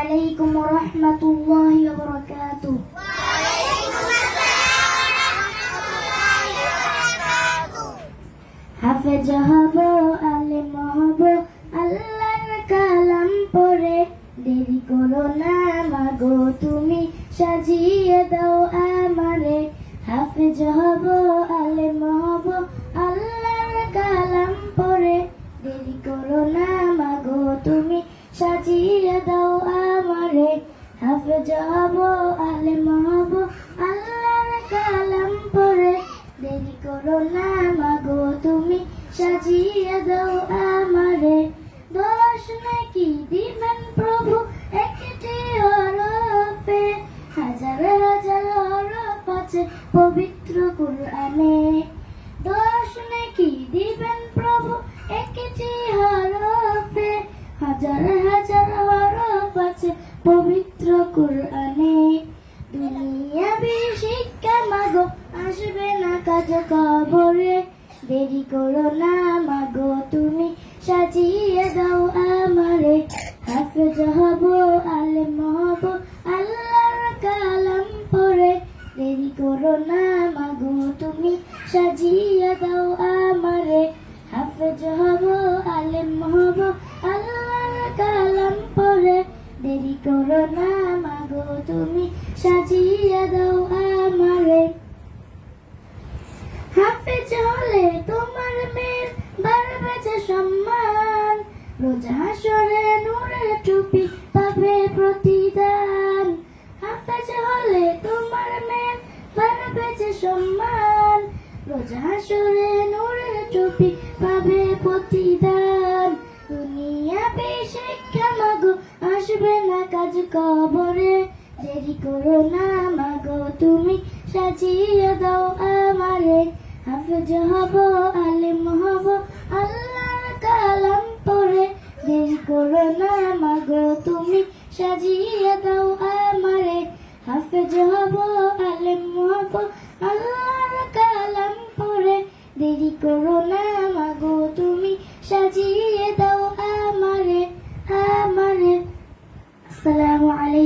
আলাইকুম রহমতুল্লাহ বারাকাতু হাফেজ হব আলেম হব আল্লাহর কালাম পড়ে। দেরি করো না মাগো, তুমি সাজিয়ে দাও আমারে। হাফেজ হব আলেম হব আল্লাহর কালাম পড়ে। দেরি করো না মাগো, তুমি সাজিয়ে হাফেজ হব আলেম হব আল্লাহর কালাম পড়ে দেরি করো না মাগো, তুমি সাজিয়ে দাও আমারে। দোষ নাকি দিবেন প্রভু, একটি হরফে হাজার হাজার হরফ আছে পবিত্র কোরআনে। দোষ নাকি দিবেন প্রভু, একটি হরফে। হাজার কোরআনে দুনিয়াবি শিক্ষা মাগো আসবে না কাজ কবরে। দেরি করো না মাগো, তুমি সাজিয়ে দাও আমারে। হাফেজ হব আলেম হব আল্লাহর কালাম পড়ে দেরি করো না মাগো, তুমি সাজিয়ে দাও আমারে। হাফেজ হব আলেম হব আল্লাহর কালাম পড়ে দেরি করো না তুমি সাজিয়ে দাও আমারে। হাফেজ হলে তোমার মেয়ের বাড়বে সম্মান। রোজ হাসরে নূরের টুপি পাবে প্রতিদান। হাফেজ হলে তোমার মেয়ের বাড়বে সম্মান। রোজ হাসরে নূরের টুপি পাবে প্রতিদান। দুনিয়া মাগো আসবে না কাজ কবরে। দেরি করো না, মাগো, তুমি সাজিয়ে দাও আমারে। হাফেজ হব, আলিম হব, আল্লাহর কালাম পরে। দেরি করো না, মাগো, তুমি সাজিয়ে দাও আমারে। হাফেজ হব, আলিম হব